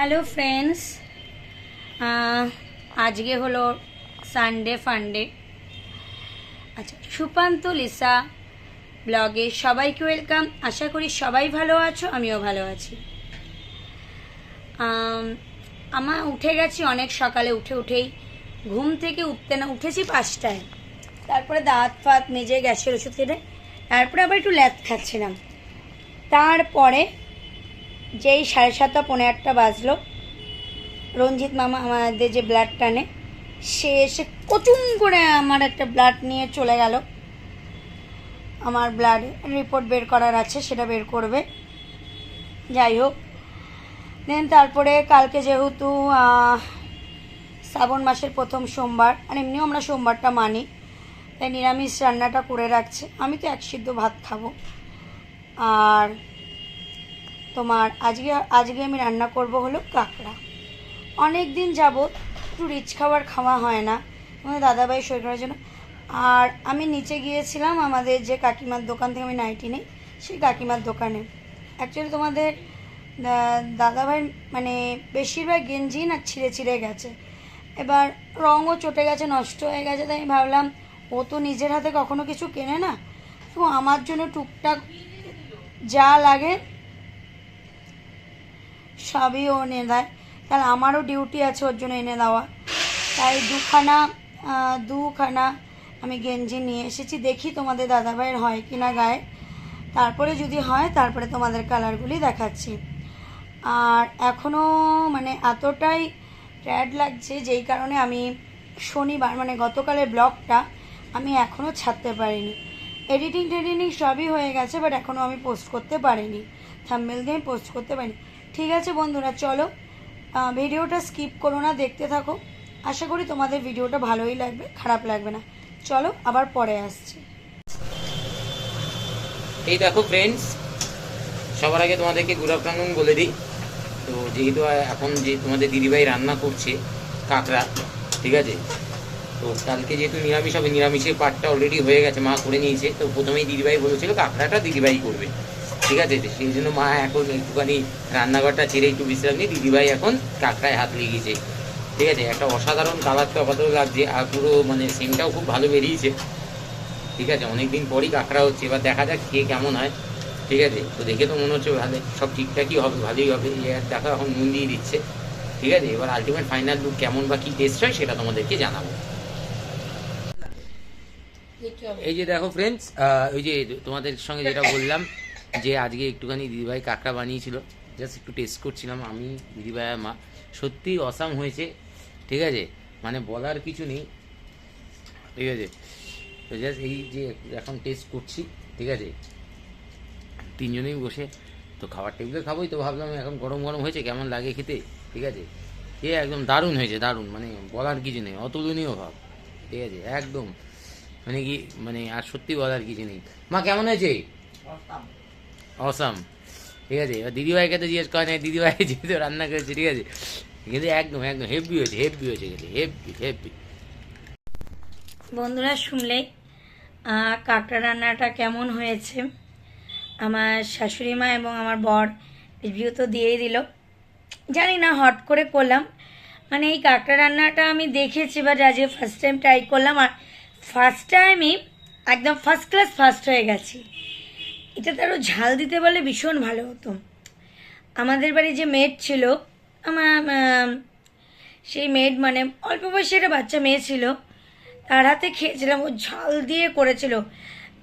Hello friends আজকে হলো Sunday ফান্ডে আচ্ছা সুপান্ত লিসা ব্লগে সবাইকে ওয়েলকাম আশা করি সবাই ভালো আছো আমিও ভালো আছি। আম, আমার উঠে গেছি অনেক সকালে উঠে উঠেই। ঘুম থেকে উঠতে না উঠেছি পাঁচটায়। তারপরে দাঁত ফাত মেজে গ্যাসের ওষুধ খেতে। তারপরে আবার একটু ল্যাদ খাচ্ছিলাম। তারপরে যেই সাড়ে সাতটা পনেরো আটটা বাজলো। রঞ্জিত মামা আমাদের যে ব্লাড টানে, সে এসে কচুম করে আমার একটা ব্লাড নিয়ে চলে গেল। আমার ব্লাড রিপোর্ট বের করার আছে, সেটা বের করবে। যাই হোক দেন তারপরে কালকে যেহেতু শ্রাবণ মাসের প্রথম সোমবার, আর এমনিও আমরা সোমবারটা মানি, তাই নিরামিষ রান্নাটা করে রাখছে। আমি তো এক সিদ্ধ ভাত খাব। আর তোমার আজকে আজকে আমি রান্না করব হলো কাঁকড়া। অনেক দিন যাবত একটু রিচ খাবার খাওয়া হয় না আমাদের দাদাভাই শরীর করার জন্য। আর আমি নিচে গিয়েছিলাম আমাদের যে কাকিমার দোকান থেকে আমি নাইটি নেই, সেই কাকিমার দোকানে। অ্যাকচুয়ালি তোমাদের দাদাভাই মানে বেশিরভাগ গেঞ্জি না ছিঁড়ে ছিঁড়ে গেছে। এবার রঙও চটে গেছে, নষ্ট হয়ে গেছে, তাই আমি ভাবলাম, ও তো নিজের হাতে কখনো কিছু কেনে না। তো আমার জন্য টুকটাক যা লাগে সবই ও এনে দেয়। তাহলে আমারও ডিউটি আছে ওর জন্য এনে দেওয়া। তাই দুখানা দুখানা আমি গেঞ্জি নিয়ে এসেছি। দেখি তোমাদের দাদাভাইয়ের হয় কি না গায়ে। তারপরে যদি হয়, তারপরে তোমাদের কালারগুলি দেখাচ্ছি। আর এখনও মানে এতটাই ট্যাড লাগছে, যেই কারণে আমি শনিবার মানে গতকালের ব্লগটা আমি এখনও ছাড়তে পারিনি। এডিটিং টেডিটিং সবই হয়ে গেছে বাট এখনও আমি পোস্ট করতে পারিনি। থাম্বেল দিয়ে পোস্ট করতে পারিনি। ঠিক আছে বন্ধুরা, চলো ভিডিওটা স্কিপ করো না, দেখতে থাকো। আশা করি তোমাদের ভিডিওটা ভালোই লাগবে, খারাপ লাগবে না। চলো, আবার পরে আসছি। এই দেখো ফ্রেন্ডস সবার আগে তোমাদেরকে গুড আফটারনুন বলে দিই। তো যেহেতু এখন যে তোমাদের দিদিভাই রান্না করছে, কাঁকড়া, ঠিক আছে? তো কালকে যেহেতু নিরামিষ হবে, নিরামিষের পাটটা অলরেডি হয়ে গেছে, মা করে নিয়েছে। তো প্রথমেই দিদিভাই বলেছিল কাঁকড়াটা দিদিভাই করবে। ঠিক আছে, সেই জন্য মা এখন একটুখানি রান্নাঘরটা ছেড়ে একটু বিশ্রাম নিয়ে দিদিভাই এখন কাঁকড়ায় হাত লেগেছে। ঠিক আছে, একটা অসাধারণ কালার তো আপাতত লাগছে আর পুরো মানে সিমটাও খুব ভালো বেরিয়েছে। ঠিক আছে, অনেকদিন পরই কাঁকড়া হচ্ছে, এবার দেখা যাক কে কেমন হয়। ঠিক আছে, তো দেখে তো মনে হচ্ছে ভালো, সব ঠিকঠাকই হবে, ভালোই হবে দেখো এখন নুন দিয়ে দিচ্ছে। ঠিক আছে, এবার আলটিমেট ফাইনাল লুক কেমন বা কি টেস্ট হয় সেটা তোমাদেরকে জানাব। এই যে দেখো ফ্রেন্ডস ওই যে তোমাদের সঙ্গে যেটা বললাম যে আজকে একটুখানি দিদিভাই কাঁকড়া বানিয়েছিল জাস্ট একটু টেস্ট করছিলাম, আমি, দিদিভাই আর মা। সত্যি অসাম হয়েছে, ঠিক আছে? মানে বলার কিছু নেই, ঠিক আছে? তো জাস্ট এই যে এখন টেস্ট করছি, ঠিক আছে? তিনজনেই বসে, তো খাবার টেবিলে খাবোই তো ভাবলাম, এখন গরম গরম হয়েছে, কেমন লাগে খেতে, ঠিক আছে? এ একদম দারুণ হয়েছে, দারুণ মানে বলার কিছু নেই, অতুলনীয় ভাব, ঠিক আছে? একদম মানে কি মানে আর সত্যি বলার কিছু নেই। মা, কেমন হয়েছে? অসাম ঠিক আছে এবার দিদিভাইকে তো জিজ্ঞেস করে না দিদিভাই যেহেতু রান্না করেছে ঠিক আছে? কিন্তু একদম একদম হেভি হয়েছে হেভি হয়েছে কিন্তু হেভি হেভি বন্ধুরা শুনলেই আহ, কাঁকড়া রান্নাটা কেমন হয়েছে? আমার শাশুড়ি মা এবং আমার বর রিভিউ তো দিয়েই দিল। জানি না হট করে করলাম। মানে এই কাঁকড়া রান্নাটা আমি দেখেছি বাট আজকে ফার্স্ট টাইম ট্রাই করলাম আর ফার্স্ট টাইমই একদম ফার্স্ট ক্লাস ফার্স্ট হয়ে গেছি। এটাতে আরও ঝাল দিতে বলে ভীষণ ভালো হতো। আমাদের বাড়ি যে মেড ছিল আমার সেই মেড মানে অল্প বয়সী একটা বাচ্চা মেয়ে ছিল, তার হাতে খেয়েছিলাম, ও ঝাল দিয়ে করেছিল।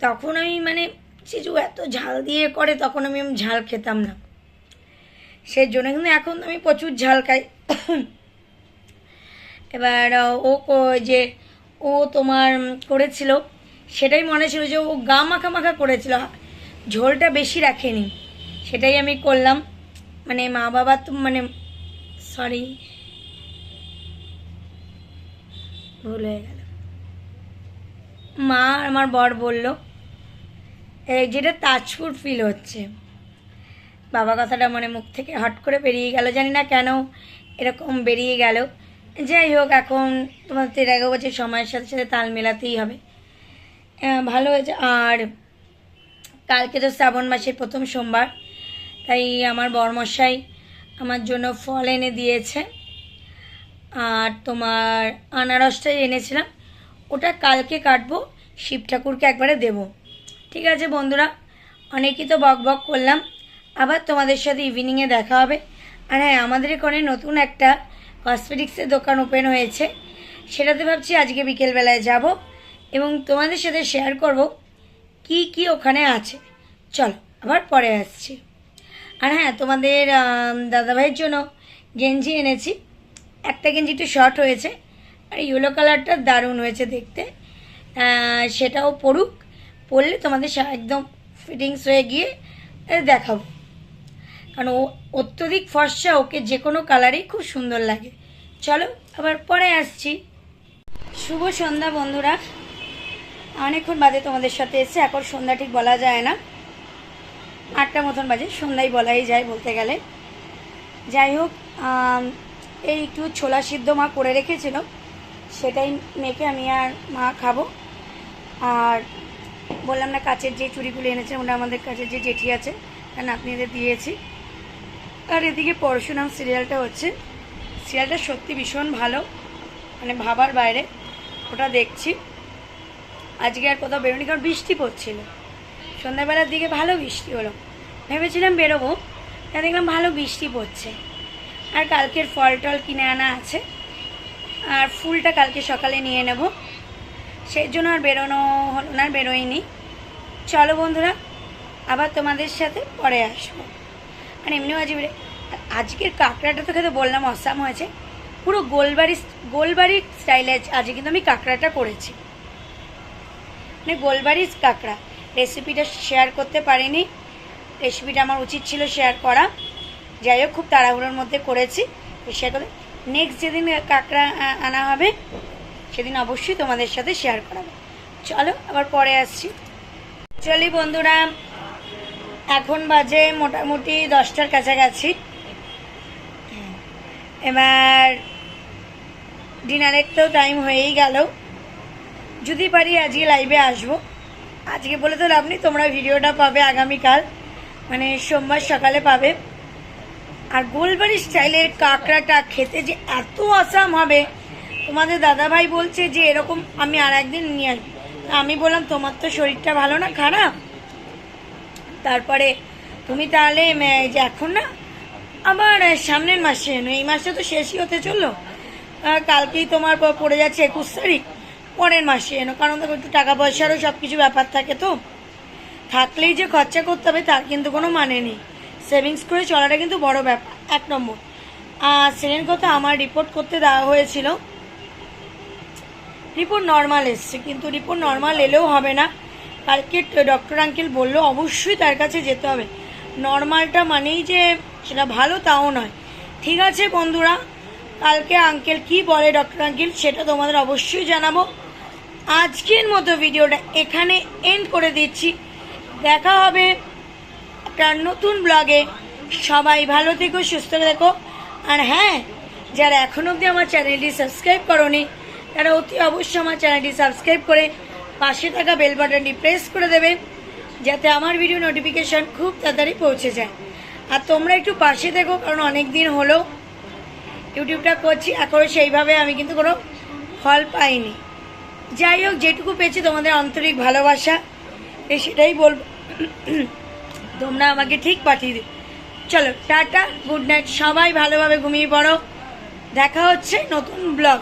তখন আমি মানে চিজু এত ঝাল দিয়ে করে, তখন আমি ঝাল খেতাম না। সেই জন্য কিন্তু এখন আমি প্রচুর ঝাল খাই। এবার ও যে, ও তোমার করেছিল, সেটাই মনে ছিল যে ও গা মাখা মাখা করেছিল। ঝোলটা বেশি রাখেনি। সেটাই আমি করলাম। মানে মা বাবা তো মানে সরি ভুল হয়ে গেল। মা আমার বর বলল যেটা তাজপুর ফিল হচ্ছে। বাবা কথাটা মানে মুখ থেকে হট করে বেরিয়ে গেল। জানি না কেন এরকম বেরিয়ে গেল। যাই হোক, এখন তোমার তের এগারো বছর সময়ের সাথে সাথে তাল মেলাতেই হবে। ভালো হয়েছে। আর কালকে তো শ্রাবণ মাসের প্রথম সোমবার, তাই আমার বরমশাই আমার জন্য ফল এনে দিয়েছে। আর তোমার আনারসটাই এনেছিলাম, ওটা কালকে কাটবো, শিব ঠাকুরকে একবারে দেবো। ঠিক আছে বন্ধুরা, অনেকই তো বক বক করলাম, আবার তোমাদের সাথে ইভিনিংয়ে দেখা হবে। আর হ্যাঁ আমাদের এখানে নতুন একটা কসমেটিক্সের দোকান ওপেন হয়েছে, সেটাতে ভাবছি আজকে বিকেলবেলায় যাব এবং তোমাদের সাথে শেয়ার করব। কি কি ওখানে আছে? চলো, আবার পরে আসছি। আর হ্যাঁ তোমাদের দাদাভাইয়ের জন্য গেঞ্জি এনেছি। একটা গেঞ্জি একটু শর্ট হয়েছে, আর ইয়েলো কালারটা দারুণ হয়েছে দেখতে। সেটাও পড়ুক পরলে তোমাদের একদম ফিটিংস হয়ে গিয়ে দেখাবো। কারণ ও, অত্যধিক ফর্সা, ওকে যে কোনো কালারেই খুব সুন্দর লাগে। চলো, আবার পরে আসছি। শুভ সন্ধ্যা বন্ধুরা। অনেকক্ষণ বাদে তোমাদের সাথে এসে এখন সন্ধ্যা ঠিক বলা যায় না। আটটা মতন বাজে, সন্ধ্যায় বলাই যায় বলতে গেলে। যাই হোক এই একটু ছোলা সিদ্ধ মা করে রেখেছিল, সেটাই মেখে আমি আর মা খাব। আর বললাম না কাছের যে চুড়িগুলো এনেছে ওটা আমাদের কাছে যে জেঠি আছে, কারণ আপনি এদের দিয়েছি। আর এদিকে পরশুরাম সিরিয়ালটা হচ্ছে, সিরিয়ালটা সত্যি ভীষণ ভালো মানে ভাবার বাইরে, ওটা দেখছি। আজকে আর কোথাও বেরোনি, কারণ বৃষ্টি পড়ছিল। সন্ধ্যাবেলার দিকে ভালো বৃষ্টি হলো। ভেবেছিলাম বেরোবো তা দেখলাম ভালো বৃষ্টি পড়ছে। আর কালকের ফল টল কিনে আনা আছে, আর ফুলটা কালকে সকালে নিয়ে নেব। সেই জন্য আর বেরোনো হলো না বেরোয়নি চলো বন্ধুরা, আবার তোমাদের সাথে পরে আসব। আর এমনিও আজ আজকের কাঁকড়াটা তো খেতে বললাম, অসাম হয়েছে। পুরো গোলবাড়ি গোলবাড়ির স্টাইলে আজকে কিন্তু আমি কাঁকড়াটা করেছি। মানে গোলবাড়ির কাঁকড়া। রেসিপিটা শেয়ার করতে পারিনি। রেসিপিটা আমার উচিত ছিল শেয়ার করা। যাই হোক, খুব তাড়াহুড়োর মধ্যে করেছি। শেয়ার করে নেক্সট যেদিন কাঁকড়া আনা হবে, সেদিন অবশ্যই তোমাদের সাথে শেয়ার করাবো। চলো, আবার পরে আসছি। চলি বন্ধুরা, এখন বাজে মোটামুটি দশটার কাছাকাছি। এবার ডিনারের তো টাইম হয়েই গেল। যদি পারি আজকে লাইভে আসব। আজকে বলে তো লাভ নেই, তোমরা ভিডিওটা পাবে আগামীকাল। মানে সোমবার সকালে পাবে। আর গোলবাড়ি স্টাইলের কাঁকড়াটা খেতে যে এত আসাম হবে, তোমাদের দাদাভাই বলছে যে এরকম আমি আর একদিন নিয়ে আসব। আমি বললাম, তোমার তো শরীরটা ভালো না, খারাপ? তারপরে, তুমি তাহলে যে এখন না, আবার সামনের মাসে এই মাসে তো শেষই হতে চলল। কালকেই তোমার পড়ে যাচ্ছে একুশ তারিখ। পরের মাসে এনো, কারণ দেখো একটু টাকা পয়সারও সব কিছু ব্যাপার থাকে তো। থাকলেই যে খরচা করতে হবে তার কিন্তু কোনো মানে নেই। সেভিংস করে চলাটা কিন্তু বড় ব্যাপার, এক নম্বর। আর সেকেন্ড কথা আমার রিপোর্ট করতে দেওয়া হয়েছিল। রিপোর্ট নর্মাল এসছে, কিন্তু রিপোর্ট নর্মাল এলেও হবে না। কালকে ডক্টর আঙ্কেল বলল, অবশ্যই তার কাছে যেতে হবে। নর্মালটা মানেই যে সেটা ভালো তাও নয়। ঠিক আছে বন্ধুরা, কালকে আঙ্কেল কি বলে ডক্টর আঙ্কেল সেটা তোমাদের অবশ্যই জানাব। আজকের মতো ভিডিওটা এখানে এন্ড করে দিচ্ছি। দেখা হবে একটা নতুন ব্লগে সবাই ভালো থেকো, সুস্থ থেকো। আর হ্যাঁ যারা এখনও অবধি আমার চ্যানেলটি সাবস্ক্রাইব করনি, তারা অতি অবশ্যই আমার চ্যানেলটি সাবস্ক্রাইব করে পাশে থাকা বেল বাটনটি প্রেস করে দেবে, যাতে আমার ভিডিও নোটিফিকেশন খুব তাড়াতাড়ি পৌঁছে যায়। আর তোমরা একটু পাশে থেকো, কারণ অনেক দিন হলো ইউটিউবটা করছি এখনও সেইভাবে আমি কিন্তু কোনো ফল পাইনি। যাই হোক, যেটুকু পেয়েছি তোমাদের আন্তরিক ভালোবাসা, এ সেটাই বলব। তোমরা আমাকে ঠিক পাঠিয়ে দিও। চলো, টাটা, গুড নাইট। সবাই ভালোভাবে ঘুমিয়ে পড়ো। দেখা হচ্ছে নতুন ব্লগ